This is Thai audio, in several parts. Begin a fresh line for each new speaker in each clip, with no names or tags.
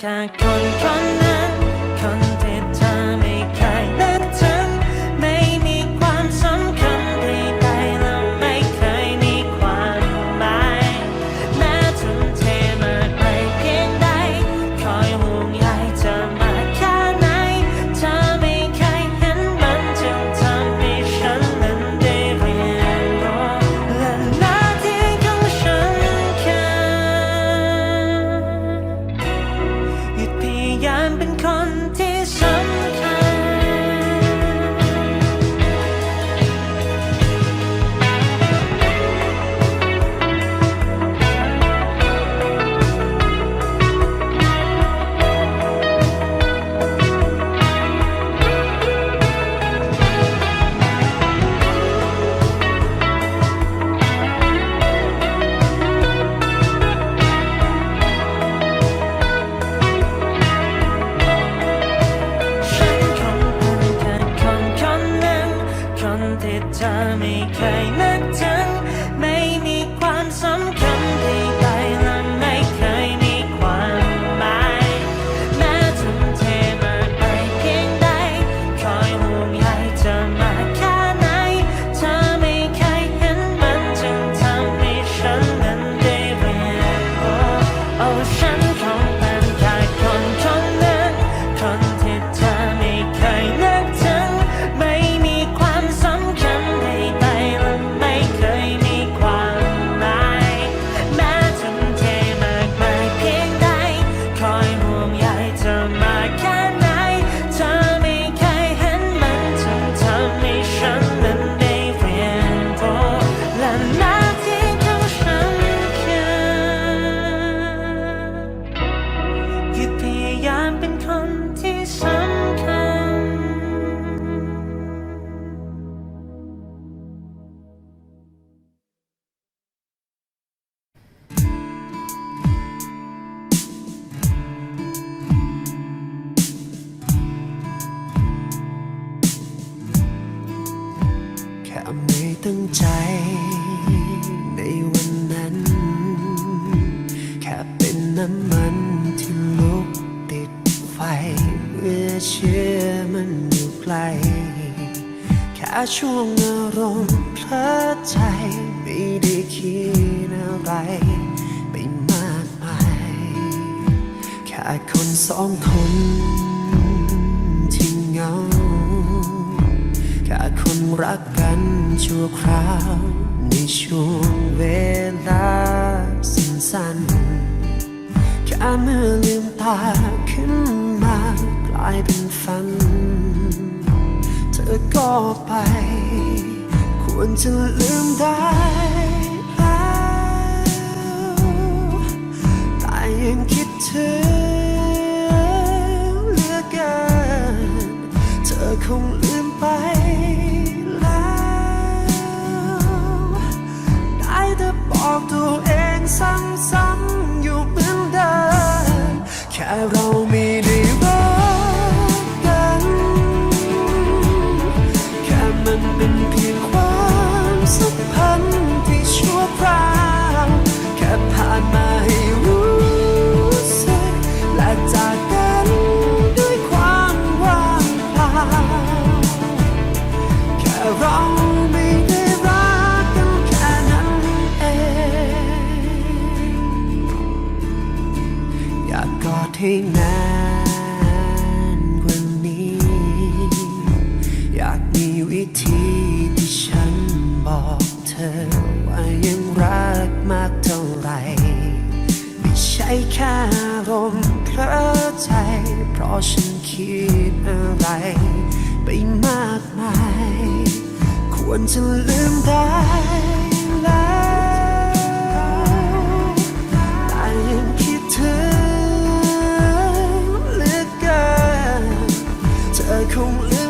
แค่คนคนนั้นคนที่ แค่
ช่วงอารมณ์เพลิดใจไม่ได้คิดอะไรไปมากมายแค่คนสองคนที่เงาแค่คนรักกันชั่วคราวในช่วงเวลาสั้นๆแค่เมื่อลืมตาขึ้นมากลายเป็นฝัน ธอก็ไป ควรจะลืมได้แล้แต่ยังคิดถึงเหลือเกินเธอคงลืมไปแล้วได้แต่บอกตัวเองซ้ำๆอยู่เหมือนเดิมแค่เรา ให้นานกว่านี้ อยากมีวิธีที่ฉันบอกเธอ ว่ายังรักมากเท่าไรไม่ใช่แค่ลมเพลอใจ เพราะฉันคิดอะไร ไปมากมาย ควรจะลืมได้ cool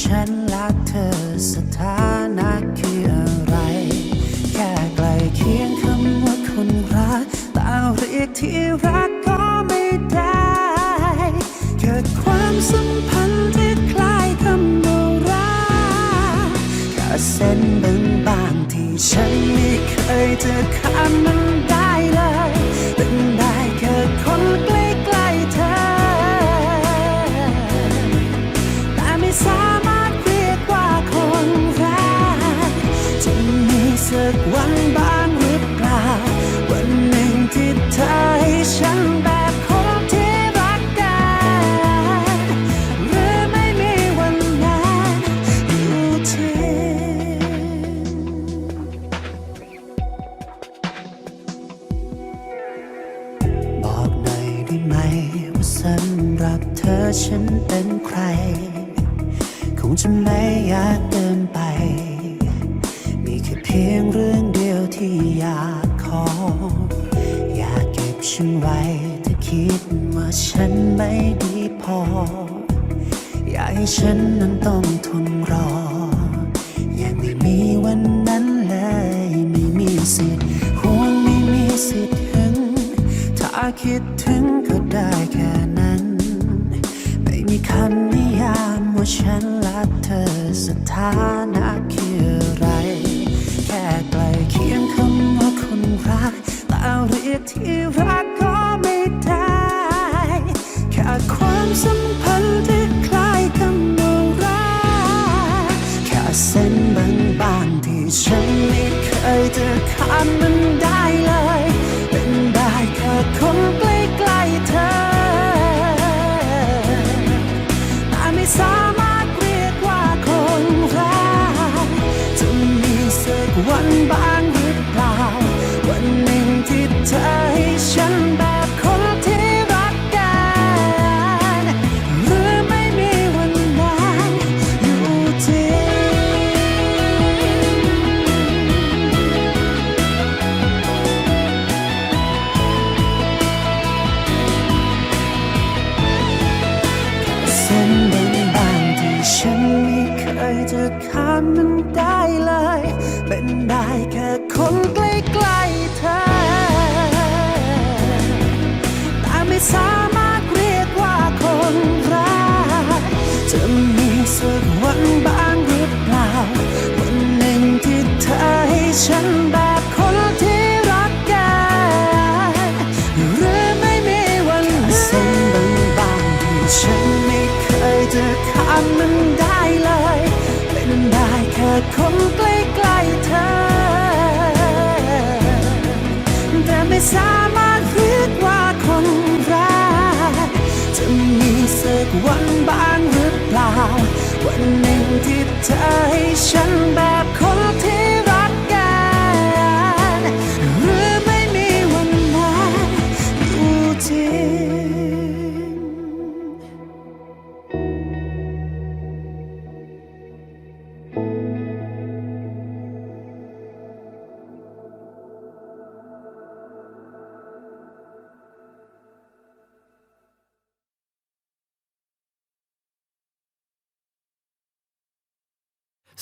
ฉันและเธอสถานะคืออะไร แค่ใกลเคียงคำว่าคนรักแต่เรียกที่รักก็ไม่ได้เกิดความสัมพันธ์ที่คล้ายคำว่ารักแค่เส้นบางๆที่ฉันไม่เคยจะข้ามมัน ดีพอ อยากให้ฉันนั้นต้องทนรอ ยังไม่มีวันนั้นเลย ไม่มีสิทธิ์ห่วงไม่มีสิทธิ์ถึง ถ้าคิดถึงก็ได้แค่นั้น ไม่มีคำนิยามว่าฉันและเธอสถาน จะข้ามมันได้ จะข้ามมันได้เลย เป็นได้แค่คนใกล้ๆเธอ แต่ไม่สามารถเรียกว่าคนรักจะมีสักวันบ้างหรือเปล่า วันหนึ่งที่เธอให้ฉันได้ กวันบ้างหรือเปล่า วันหนึ่งที่เธอให้ฉันแบบคนที่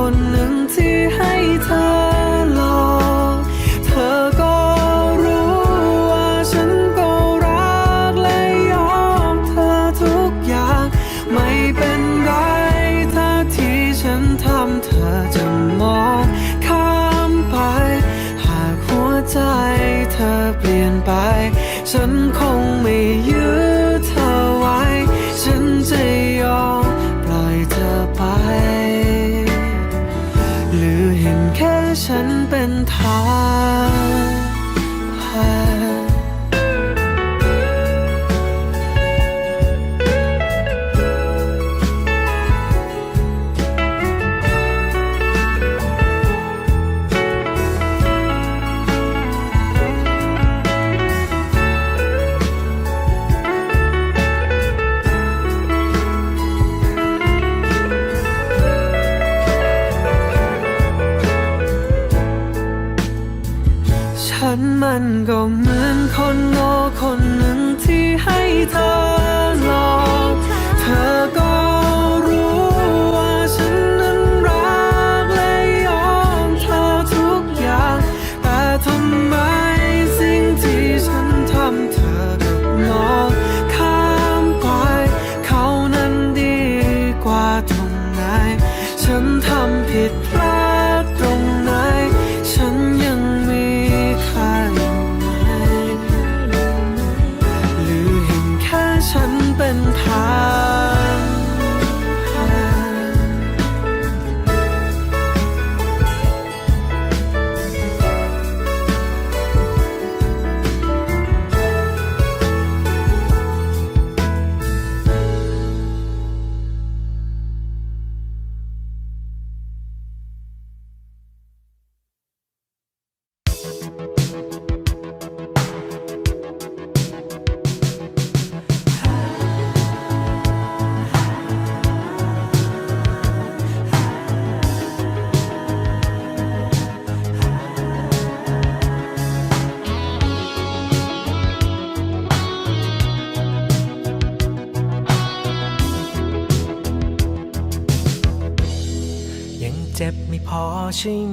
คนหนึ่งที่ให้เธอหลอกเธอก็รู้ว่าฉันก็รักและยอมเธอทุกอย่าง ไม่เป็นไรถ้าที่ฉันทำเธอจะมองข้ามไป หากหัวใจเธอเปลี่ยนไป ฉันคง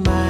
ไม่